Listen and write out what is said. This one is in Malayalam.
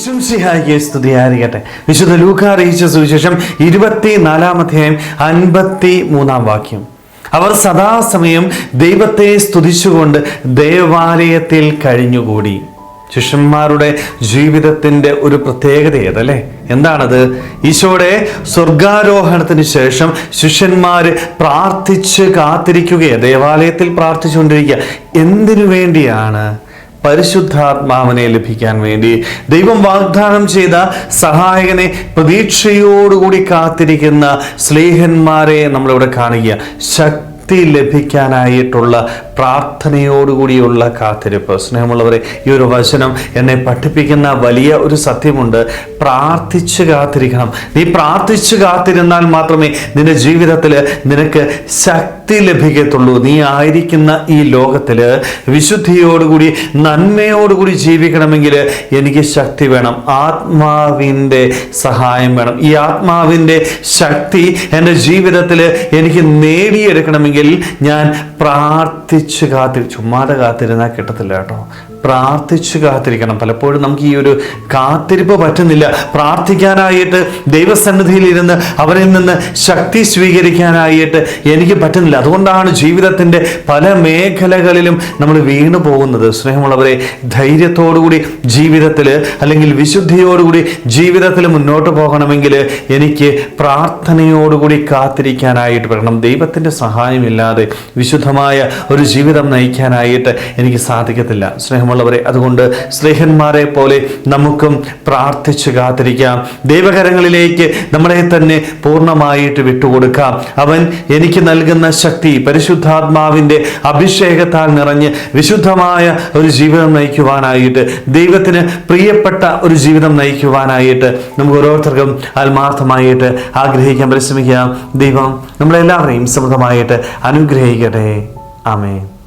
വിശംസിഹായിക്ക് സ്തുതിയായിരിക്കട്ടെ വിശുദ്ധ ലൂക്ക അറിയിച്ച സുവിശേഷം ഇരുപത്തി നാലാമധ്യായം അൻപത്തി മൂന്നാം വാക്യം. അവർ സദാസമയം ദൈവത്തെ സ്തുതിച്ചുകൊണ്ട് ദേവാലയത്തിൽ കഴിഞ്ഞുകൂടി. ശിഷ്യന്മാരുടെ ജീവിതത്തിന്റെ ഒരു പ്രത്യേകത ഏതല്ലേ? എന്താണത്? ഈശോയുടെ സ്വർഗാരോഹണത്തിന് ശേഷം ശിഷ്യന്മാര് പ്രാർത്ഥിച്ച് കാത്തിരിക്കുകയാണ് ദേവാലയത്തിൽ പ്രാർത്ഥിച്ചുകൊണ്ടിരിക്കുക എന്തിനു വേണ്ടിയാണ്? പരിശുദ്ധാത്മാവിനെ ലഭിക്കാൻ വേണ്ടി ദൈവം വാഗ്ദാനം ചെയ്ത സഹായകനെ പ്രതീക്ഷയോടുകൂടി കാത്തിരിക്കുന്ന സ്നേഹന്മാരെ നമ്മളിവിടെ കാണുക. ശക്തി ലഭിക്കാനായിട്ടുള്ള പ്രാർത്ഥനയോടുകൂടിയുള്ള കാത്തിരിപ്പ്. സ്നേഹമുള്ളവരെ ഈ ഒരു വചനം എന്നെ പഠിപ്പിക്കുന്ന വലിയ ഒരു സത്യമുണ്ട്. പ്രാർത്ഥിച്ച് കാത്തിരിക്കണം. നീ പ്രാർത്ഥിച്ച് കാത്തിരുന്നാൽ മാത്രമേ നിന്റെ ജീവിതത്തിൽ നിനക്ക് ശക്തി ലഭിക്കത്തുള്ളൂ. നീ ആയിരിക്കുന്ന ഈ ലോകത്തിൽ വിശുദ്ധിയോടുകൂടി നന്മയോടുകൂടി ജീവിക്കണമെങ്കിൽ എനിക്ക് ശക്തി വേണം. ആത്മാവിന്റെ സഹായം വേണം. ഈ ആത്മാവിന്റെ ശക്തി എന്റെ ജീവിതത്തിൽ എനിക്ക് നേടിയെടുക്കണമെങ്കിൽ ഞാൻ പ്രാർത്ഥിച്ച് കാത്തിരി ചുമ്മാതെ കാത്തിരുന്നാൽ കിട്ടത്തില്ല കേട്ടോ. പ്രാർത്ഥിച്ച് കാത്തിരിക്കണം. പലപ്പോഴും നമുക്ക് ഈ ഒരു കാത്തിരിപ്പ് പറ്റുന്നില്ല. പ്രാർത്ഥിക്കാനായിട്ട് ദൈവസന്നിധിയിൽ ഇരുന്ന് അവരിൽ നിന്ന് ശക്തി സ്വീകരിക്കാനായിട്ട് എനിക്ക് പറ്റുന്നില്ല. അതുകൊണ്ടാണ് ജീവിതത്തിന്റെ പല മേഖലകളിലും നമ്മൾ വീണു പോകുന്നത്. സ്നേഹമുള്ളവരെ ധൈര്യത്തോടുകൂടി ജീവിതത്തിൽ അല്ലെങ്കിൽ വിശുദ്ധിയോടുകൂടി ജീവിതത്തിൽ മുന്നോട്ട് പോകണമെങ്കിൽ എനിക്ക് പ്രാർത്ഥനയോടുകൂടി കാത്തിരിക്കാനായിട്ട് പറ്റണം ദൈവത്തിന്റെ സഹായമില്ലാതെ വിശുദ്ധമായ ഒരു ജീവിതം നയിക്കാനായിട്ട് എനിക്ക് സാധിക്കത്തില്ല. സ്നേഹമുള്ളവരെ അതുകൊണ്ട് സ്നേഹന്മാരെ പോലെ നമുക്കും പ്രാർത്ഥിച്ച് കാത്തിരിക്കാം. ദൈവകരങ്ങളിലേക്ക് നമ്മളെ തന്നെ പൂർണമായിട്ട് വിട്ടുകൊടുക്കാം. അവൻ എനിക്ക് നൽകുന്ന ശക്തി പരിശുദ്ധാത്മാവിന്റെ അഭിഷേകത്താൽ നിറഞ്ഞ് വിശുദ്ധമായ ഒരു ജീവിതം നയിക്കുവാനായിട്ട് ദൈവത്തിന് പ്രിയപ്പെട്ട ഒരു ജീവിതം നയിക്കുവാനായിട്ട് നമുക്ക് ഓരോരുത്തർക്കും ആത്മാർത്ഥമായിട്ട് ആഗ്രഹിക്കാൻ പരിശ്രമിക്കാം. ദൈവം നമ്മളെല്ലാവരെയും സമൃദ്ധമായിട്ട് അനുഗ്രഹിക്കട്ടെ. Amén.